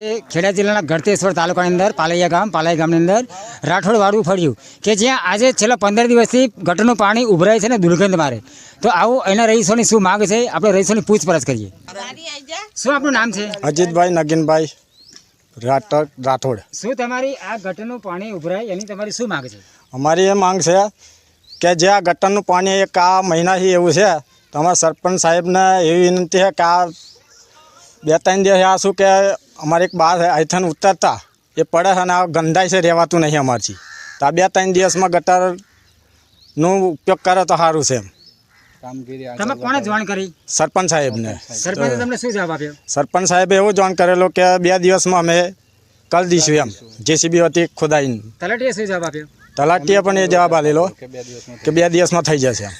ખેડા જિલ્લાના ગળતેશ્વર તાલુકાની અંદર પાલૈયા ગામ પાલૈયા ગામની અંદર રાઠોડ વાડું ફળ્યું કે જ્યાં આજે છેલ્લા પંદર દિવસથી ગટરનું પાણી ઉભરાય છે ને દુર્ગંધ મારે. તો આવું એના રહીશોની શું માંગ છે આપણે રહીશોની પૂછપરછ કરીએ. શું આપણું નામ છે? અજીતભાઈ નગીનભાઈ રાઠોડ રાઠોડ. શું તમારી આ ગટરનું પાણી ઉભરાય એની તમારી શું માંગ છે? અમારી એ માંગ છે કે જે આ ગટરનું પાણી એક આ મહિનાથી એવું છે તો અમારા સરપંચ સાહેબને એવી વિનંતી છે કે આ બે ત્રણ દિવસ આ શું કે અમારે એક બાર આઈથન ઉતરતા એ પડે છે અને આ ગંધાય છે રહેવાતું નહીં અમારથી. તો આ બે ત્રણ દિવસમાં ગટરનો ઉપયોગ કરે તો સારું છે એમ. તમે કોને જાણ કરી? સરપંચ સાહેબને. સરપંચે તમને શું જવાબ આપ્યો? સરપંચ સાહેબે એવું જોઈન કરેલો કે બે દિવસમાં અમે કરી દઈશું એમ. જેસીબી હતી ખુદાઈ તલાટીએ શું જવાબ આપ્યો? તલાટીએ પણ એ જવાબ આલેલો કે બે દિવસમાં થઈ જશે એમ.